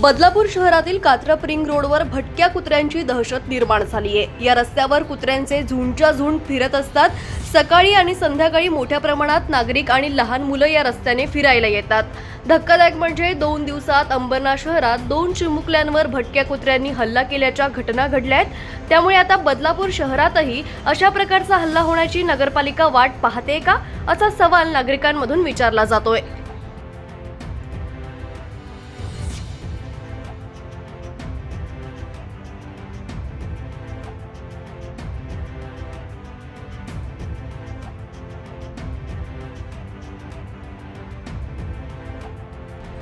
बदलापूर शहरातील कात्रप रिंग रोडवर भटक्या कुत्र्यांची दहशत निर्माण झाली आहे या रस्त्यावर कुत्र्यांचे झुंडच्या झुंड फिरत असतात. सकाळी आणि संध्याकाळी मोठ्या प्रमाणात नागरिक आणि लहान मुलं या रस्त्याने फिरायला येतात. धक्कादायक म्हणजे दोन दिवसात अंबरनाथ शहरात दोन चिमुकल्यांवर भटक्या कुत्र्यांनी हल्ला केल्याच्या घटना घडल्या आहेत त्यामुळे आता बदलापूर शहरातही अशा प्रकारचा हल्ला होण्याची नगरपालिका वाट पाहते का? असा सवाल नागरिकांमधून विचारला जातोय.